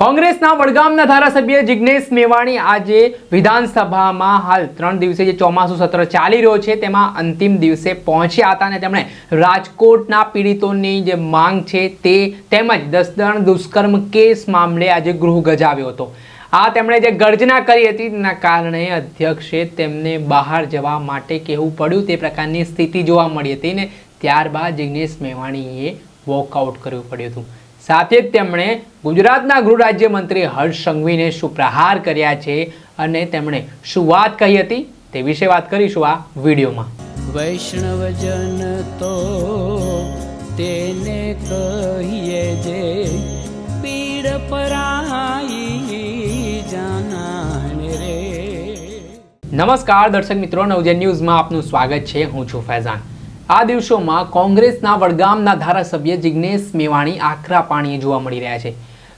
કોંગ્રેસના વડગામના ધારાસભ્ય જિજ્ઞેશ મેવાણી આજે વિધાનસભામાં હાલ ત્રણ દિવસે જે ચોમાસું સત્ર ચાલી રહ્યો છે, તેમાં અંતિમ દિવસે પહોંચ્યા હતા અને તેમણે રાજકોટના પીડિતોની જે માંગ છે તે તેમજ દસદણ દુષ્કર્મ કેસ મામલે આજે ગૃહ ગજાવ્યો હતો. આ તેમણે જે ગર્જના કરી હતી, તેના કારણે અધ્યક્ષે તેમને બહાર જવા માટે કહેવું પડ્યું. તે પ્રકારની સ્થિતિ જોવા મળી હતી ને ત્યારબાદ જિજ્ઞેશ મેવાણીએ વોકઆઉટ કરવું પડ્યું હતું. સાથે જ તેમણે ગુજરાતના ગૃહ રાજ્યમંત્રી હર્ષ સંઘવીને શું પ્રહાર કર્યા છે અને તેમણે શું વાત કહી હતી તે વિશે વાત કરીશું આ વિડીયોમાં. વૈષ્ણવજન તો તેને કહીએ જે પીડ પરાઈ જાનાને રે. નમસ્કાર દર્શક મિત્રો નવજન ન્યૂઝમાં આપનું સ્વાગત છે. હું છું ફૈઝાન. આ દિવસોમાં કોંગ્રેસના વડગામના ધારાસભ્ય જિજ્ઞેશ મેવાણી આકરા પાણીએ જોવા મળી રહ્યા છે.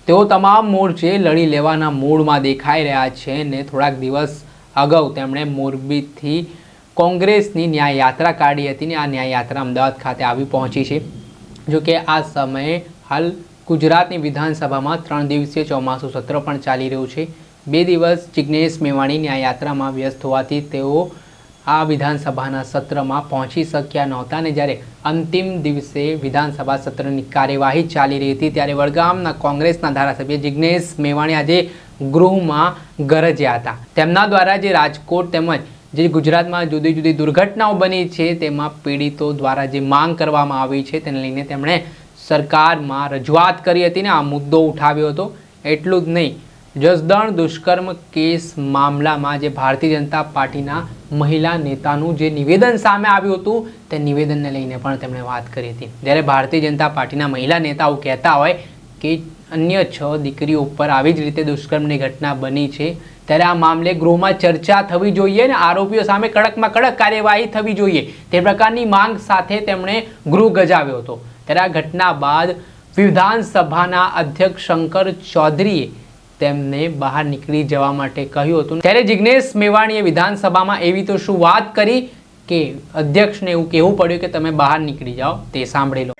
તેઓ તમામ મોરચે લડી લેવાના મૂડમાં દેખાઈ રહ્યા છે ને થોડાક દિવસ અગાઉ તેમણે મોરબીથી કોંગ્રેસની ન્યાય યાત્રા કાઢી હતી ને આ ન્યાયયાત્રા અમદાવાદ ખાતે આવી પહોંચી છે. જો કે આ સમયે હાલ ગુજરાતની વિધાનસભામાં ત્રણ દિવસીય ચોમાસું સત્ર પણ ચાલી રહ્યું છે. બે દિવસ જિજ્ઞેશ મેવાણી ન્યાય યાત્રામાં વ્યસ્ત હોવાથી તેઓ આ વિધાનસભાના સત્રમાં પહોંચી શક્યા નહોતા અને જ્યારે અંતિમ દિવસે વિધાનસભા સત્રની કાર્યવાહી ચાલી રહી હતી ત્યારે વડગામના કોંગ્રેસના ધારાસભ્ય જિજ્ઞેશ મેવાણી આજે ગૃહમાં ગરજ્યા હતા. તેમના દ્વારા જે રાજકોટ તેમજ જે ગુજરાતમાં જુદી જુદી દુર્ઘટનાઓ બની છે તેમાં પીડિતો દ્વારા જે માંગ કરવામાં આવી છે તેને લઈને તેમણે સરકારમાં રજૂઆત કરી હતી ને આ મુદ્દો ઉઠાવ્યો હતો. એટલું જ નહીં જસદણ દુષ્કર્મ કેસ મામલામાં જે ભારતીય જનતા પાર્ટીના મહિલા નેતાનું જે નિવેદન સામે આવ્યું હતું, તે નિવેદનને લઈને પણ તેમણે વાત કરી હતી. જ્યારે ભારતીય જનતા પાર્ટીના મહિલા નેતાઓ કહેતા હોય કે અન્ય છ દીકરીઓ ઉપર આવી જ રીતે દુષ્કર્મની ઘટના બની છે, ત્યારે આ મામલે ગૃહમાં ચર્ચા થવી જોઈએ અને આરોપીઓ સામે કડકમાં કડક કાર્યવાહી થવી જોઈએ, તે પ્રકારની માંગ સાથે તેમણે ગૃહ ગજાવ્યો હતો. ત્યારે આ ઘટના બાદ વિધાનસભાના અધ્યક્ષ શંકર ચૌધરીએ તેમને બહાર નીકળી જવા માટે કહ્યું હતું. ત્યારે જિજ્ઞેશ મેવાણીએ વિધાનસભામાં એવી તો શું વાત કરી કે અધ્યક્ષને એવું કહેવું પડ્યું કે તમે બહાર નીકળી જાઓ, તે સાંભળી લો.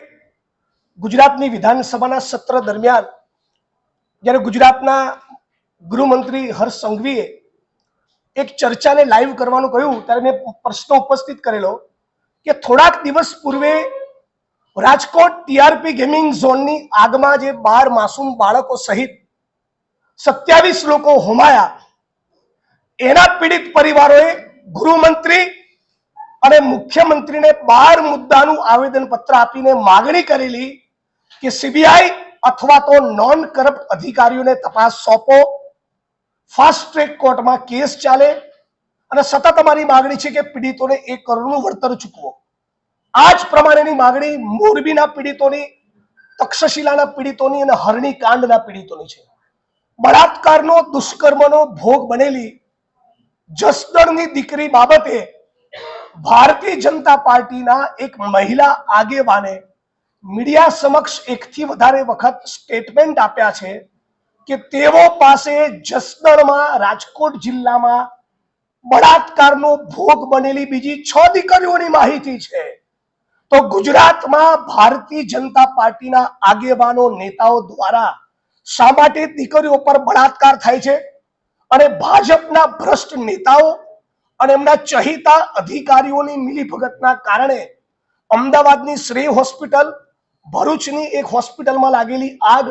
ગુજરાતની વિધાનસભાના સત્ર દરમિયાન જ્યારે ગુજરાતના ગૃહમંત્રી હર્ષ સંઘવીએ એક ચર્ચાને લાઈવ કરવાનું કહ્યું, ત્યારે મેં પ્રશ્ન ઉપસ્થિત કરેલો કે થોડાક દિવસ પૂર્વે રાજકોટ ટીઆરપી ગેમિંગ ઝોનની આગમાં જે બાર માસૂમ બાળકો સહિત સત્યાવીસ લોકો હોમાયા. એના પીડિત પરિવારોએ ગૃહમંત્રી અને મુખ્યમંત્રીને બાર મુદ્દાનું આવેદન પત્ર આપીને માગણી કરેલી કે સીબીઆઈ અથવા તો નોન કરપ્ટ અધિકારીઓને તપાસ સોંપો ફાસ્ટ ટ્રેક કોર્ટમાં કેસ ચાલે અને સતત અમારી માગણી છે કે પીડિતોને એક કરોડનું વળતર ચૂકવો. આ જ પ્રમાણેની માગણી મોરબીના પીડિતોની, તક્ષશિલાના પીડિતોની અને હરણી કાંડના પીડિતોની છે. બળાત્કારનો, દુષ્કર્મનો ભોગ બનેલી જસદણની દીકરી બાબતે ભારતીય જનતા પાર્ટીના એક મહિલા આગેવાને મીડિયા સમક્ષ એકથી વધારે વખત સ્ટેટમેન્ટ આપ્યા છે કે તેઓ પાસે જસદણમાં, રાજકોટ જિલ્લામાં બળાત્કારનો ભોગ બનેલી બીજી છ દીકરીઓની માહિતી છે. તો ગુજરાતમાં ભારતીય જનતા પાર્ટીના આગેવાનો, નેતાઓ દ્વારા શા માટે દીકરીઓ પર બળાત્કાર થાય છે? અને ભાજપના ભ્રષ્ટ નેતાઓ અને એમના ચહિતા અધિકારીઓની મિલીભગતના કારણે અમદાવાદની શ્રેય હોસ્પિટલ, ભરૂચની એક હોસ્પિટલમાં લાગેલી આગ,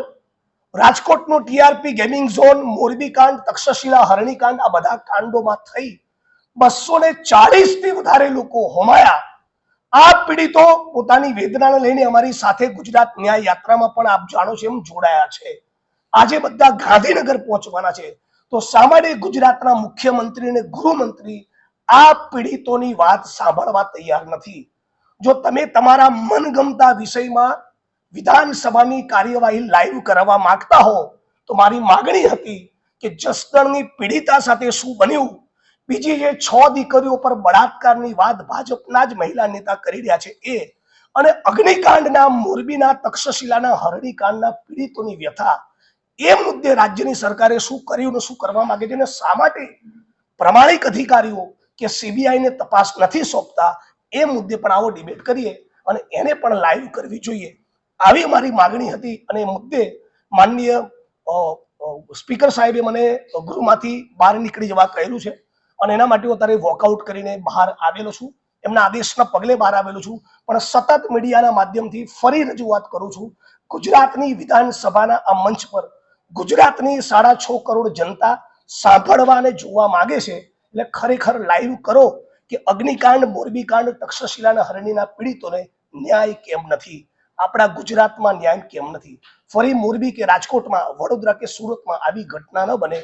રાજકોટનું ટીઆરપી ગેમિંગ ઝોન મોરબી કાંડ તક્ષશિલા, હરણીકાંડ, આ બધા કાંડોમાં થઈ બસો ને ચાલીસથી વધારે લોકો હોમાયા. આ પીડિતો પોતાની વેદનાને લઈને અમારી સાથે ગુજરાત ન્યાય યાત્રામાં પણ આપ જાણો છો એમ જોડાયા છે. આજે બધા ગાંધીનગર પહોંચવાના છે. તો સામાન્ય ગુજરાતના મુખ્યમંત્રી અને ગૃહમંત્રી આ પીડિતોની વાત સાંભળવા તૈયાર નથી. જો તમે તમારા મનગમતા વિષયમાં વિધાનસભાની કાર્યવાહી લાઈવ કરાવવા માંગતા હો, તો મારી માગણી હતી કે જસદણની પીડિતા સાથે શું બન્યું? બીજી જે છ દીકરીઓ પર બળાત્કારની વાત ભાજપના જ મહિલા નેતા કરી રહ્યા છે એ અને અગ્નિકાંડના મોરબીના તક્ષશિલાના હરણીકાંડના પીડિતોની વ્યથા. એ મુદ્દે રાજ્યની સરકારે શું કર્યું શું કરવા માંગે છે? અને શા માટે પ્રમાણિક અધિકારીઓ કે સીબીઆઈ ને તપાસ નથી સોંપતા? એ મુદ્દે પણ આવો ડિબેટ કરીએ અને એને પણ લાઈવ કરવી જોઈએ. આવી મારી માગણી હતી અને મુદ્દે માનનીય સ્પીકર સાહેબે મને ગૃહમાંથી બહાર નીકળી જવા કહેલું છે. અને એના માટે હું અત્યારે વોકઆઉટ કરીને બહાર આવેલો છું. એમના આદેશના પગલે બહાર આવેલો છું. પણ સતત મીડિયાના માધ્યમથી ફરી રજૂઆત કરું છું. ગુજરાતની વિધાનસભાના આ મંચ પર ગુજરાતની સાડા છ કરોડ જનતા સાંભળવા અને જોવા માંગે છે. એટલે ખરેખર લાઈવ કરો કે અગ્નિકાંડ, મોરબીકાંડ, તક્ષશિલાના હરણીના પીડિતોને ન્યાય કેમ નથી? આપણા ગુજરાતમાં ન્યાય કેમ નથી? ફરી મોરબી કે રાજકોટમાં, વડોદરા કે સુરતમાં આવી ઘટના ન બને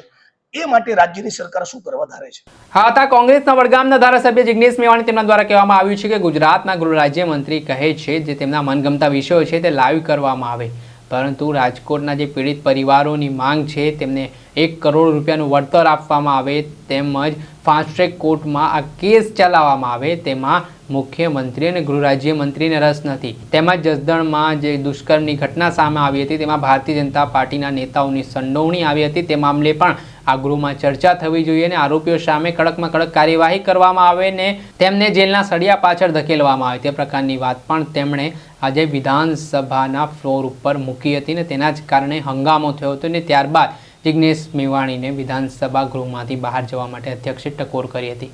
એ માટે રાજ્યની સરકાર શું કરવા ધારે છે? હા, તા કોંગ્રેસના વડગામના ધારાસભ્ય જિગ્નેશ મેવાણી તેમના દ્વારા કહેવામાં આવ્યું છે કે ગુજરાતના ગૃહ રાજ્યમંત્રી કહે છે જે તેમના મનગમતા વિષયો છે તે લાઈવ કરવામાં આવે. પરંતુ રાજકોટના જે પીડિત પરિવારોની માંગ છે, તેમને એક કરોડ રૂપિયાનું વળતર આપવામાં આવે તેમજ ફાસ્ટ ટ્રેક કોર્ટમાં આ કેસ ચલાવવામાં આવે તેમાં મુખ્યમંત્રી અને ગૃહ રાજ્યમંત્રીને રસ નથી. તેમજ જસદણમાં જે દુષ્કર્મની ઘટના સામે આવી હતી, તેમાં ભારતીય જનતા પાર્ટીના નેતાઓની સંડોવણી આવી હતી. તે મામલે પણ આ ગૃહમાં ચર્ચા થવી જોઈએ અને આરોપીઓ સામે કડકમાં કડક કાર્યવાહી કરવામાં આવે ને તેમને જેલના સળિયા પાછળ ધકેલવામાં આવે તે પ્રકારની વાત પણ તેમણે આજે વિધાનસભાના ફ્લોર ઉપર મૂકી હતી ને તેના જ કારણે હંગામો થયો હતો ને ત્યારબાદ જિગ્નેશ મેવાણીને વિધાનસભા ગૃહમાંથી બહાર જવા માટે અધ્યક્ષે ટકોર કરી હતી.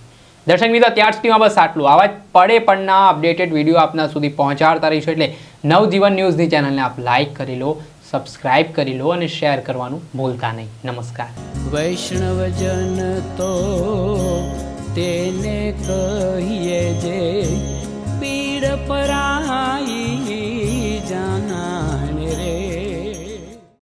દર્શક મિત્રો, ત્યાર સુધીમાં બસ આટલું. આવા જ પડે પણના અપડેટેડ વીડિયો આપના સુધી પહોંચાડતા રહીશું એટલે નવજીવન ન્યૂઝની ચેનલને આપ લાઈક કરી લો સબસ્ક્રાઇબ કરી લો અને શેર કરવાનું ભૂલતા નહીં. નમસ્કાર. વૈષ્ણવજન તો તેને કહીએ જે પીડ પરાઈ